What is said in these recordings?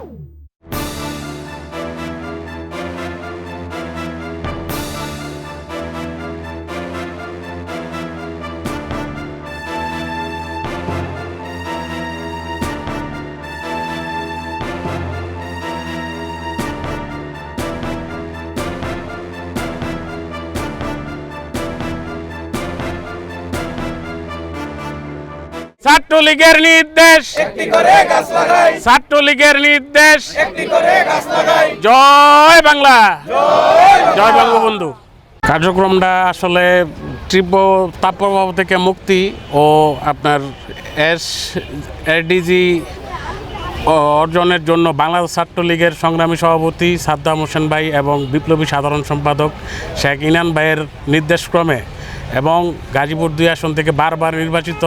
Woo! ছাত্রলীগের নির্দেশ। ছাত্রলীগের নির্দেশ। জয় বাংলা। জয় বঙ্গবন্ধু। কার্যক্রমটা আসলে তীব্র তাপপ্রবাহ থেকে মুক্তি ও আপনার এস এডিজি অর্জনের জন্য বাংলাদেশ ছাত্রলীগের সংগ্রামী সভাপতি সাদ্দাম হোসেন ভাই এবং বিপ্লবী সাধারণ সম্পাদক শেখ ইনান ভাইয়ের নির্দেশক্রমে এবং গাজীপুর দুই আসন থেকে বারবার নির্বাচিত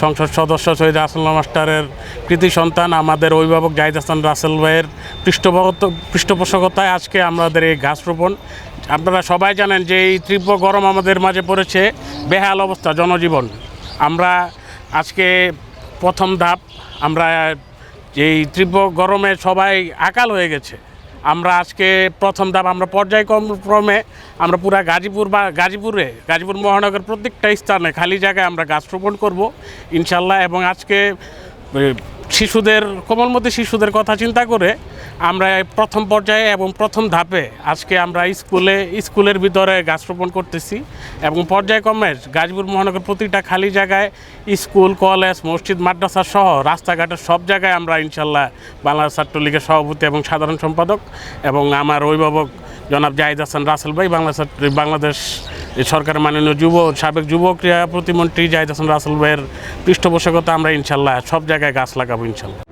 সংসদ সদস্য সৈয়দ আসল্লা মাস্টারের কৃতি সন্তান, আমাদের অভিভাবক জাহিদ হাসান রাসেল ভাইয়ের পৃষ্ঠপোষকতা পৃষ্ঠপোষকতায় আজকে আমাদের এই ঘাস রোপণ। আপনারা সবাই জানেন যে এই তীব্র গরম আমাদের মাঝে পড়েছে, বেহাল অবস্থা, জনজীবন। আমরা আজকে প্রথম ধাপ, আমরা এই তীব্র গরমে সবাই আকাল হয়ে গেছে। আমরা আজকে প্রথম ধাপ, আমরা পর্যায়ক্রমে আমরা পুরা গাজীপুর বা গাজীপুরে, গাজীপুর মহানগর প্রত্যেকটা স্থানে খালি জায়গায় আমরা গাছ রোপণ করব, ইনশাল্লাহ। এবং আজকে শিশুদের, কোমলমতি শিশুদের কথা চিন্তা করে আমরা প্রথম পর্যায়ে এবং প্রথম ধাপে আজকে আমরা স্কুলে, স্কুলের ভিতরে গাছ রোপণ করতেছি এবং পর্যায়ক্রমে গাজীপুর মহানগর প্রতিটা খালি জায়গায় স্কুল, কলেজ, মসজিদ, মাদ্রাসা সহ রাস্তাঘাটের সব জায়গায় আমরা ইনশাল্লাহ বাংলাদেশ ছাত্রলীগের সভাপতি এবং সাধারণ সম্পাদক এবং আমার অভিভাবক জনাব জাহিদ হাসান রাসেল ভাই বাংলা বাংলাদেশ সরকারের মাননীয় যুব, সাবেক যুব ক্রীড়া প্রতিমন্ত্রী জাহিদ হাসান রাসেল ভাইয়ের পৃষ্ঠপোষকতা আমরা ইনশাল্লাহ সব জায়গায় গাছ লাগাবো ইনশাল্লাহ।